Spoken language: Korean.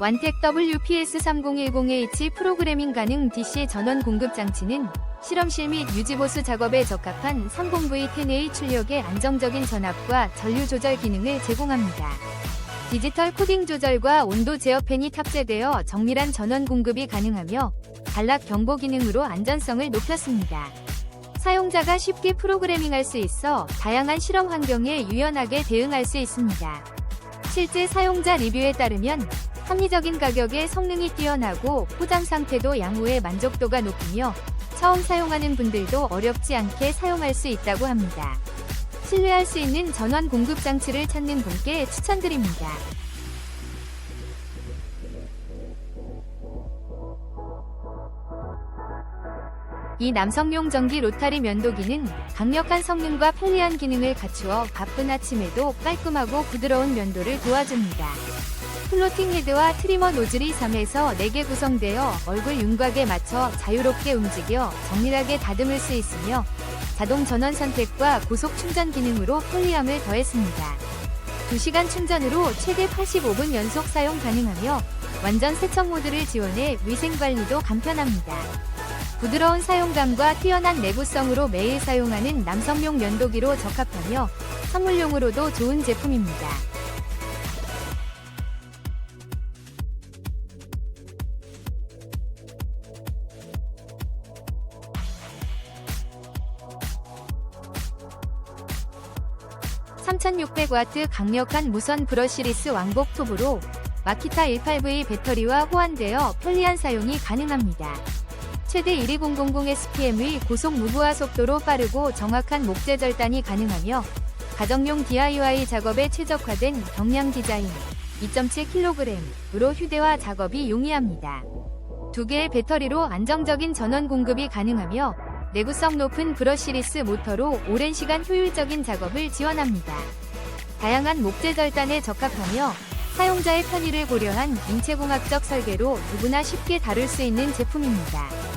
완텍 WPS3010H 프로그래밍 가능 DC 전원 공급 장치는 실험실 및 유지보수 작업에 적합한 30V10A 출력의 안정적인 전압과 전류 조절 기능을 제공합니다. 디지털 코딩 조절과 온도 제어 팬이 탑재되어 정밀한 전원 공급이 가능하며 단락 경보 기능으로 안전성을 높였습니다. 사용자가 쉽게 프로그래밍할 수 있어 다양한 실험 환경에 유연하게 대응할 수 있습니다. 실제 사용자 리뷰에 따르면 합리적인 가격에 성능이 뛰어나고 포장 상태도 양호해 만족도가 높으며 처음 사용하는 분들도 어렵지 않게 사용할 수 있다고 합니다. 신뢰할 수 있는 전원 공급 장치를 찾는 분께 추천드립니다. 이 남성용 전기 로타리 면도기는 강력한 성능과 편리한 기능을 갖추어 바쁜 아침에도 깔끔하고 부드러운 면도를 도와줍니다. 플로팅 헤드와 트리머 노즐이 3에서 4개 구성되어 얼굴 윤곽에 맞춰 자유롭게 움직여 정밀하게 다듬을 수 있으며 자동 전원 선택과 고속 충전 기능으로 편리함을 더했습니다. 2시간 충전으로 최대 85분 연속 사용 가능하며 완전 세척 모드를 지원해 위생 관리도 간편합니다. 부드러운 사용감과 뛰어난 내구성으로 매일 사용하는 남성용 면도기로 적합하며 선물용으로도 좋은 제품입니다. (3600W) 강력한 무선 브러시리스 왕복 톱으로 마키타 18V 배터리와 호환되어 편리한 사용이 가능합니다. 최대 12000SPM의 고속 무브화 속도로 빠르고 정확한 목재 절단이 가능하며 가정용 DIY 작업에 최적화된 경량 디자인 2.7kg으로 휴대와 작업이 용이합니다. 두 개의 배터리로 안정적인 전원 공급이 가능하며 내구성 높은 브러시리스 모터로 오랜 시간 효율적인 작업을 지원합니다. 다양한 목재 절단에 적합하며 사용자의 편의를 고려한 인체공학적 설계로 누구나 쉽게 다룰 수 있는 제품입니다.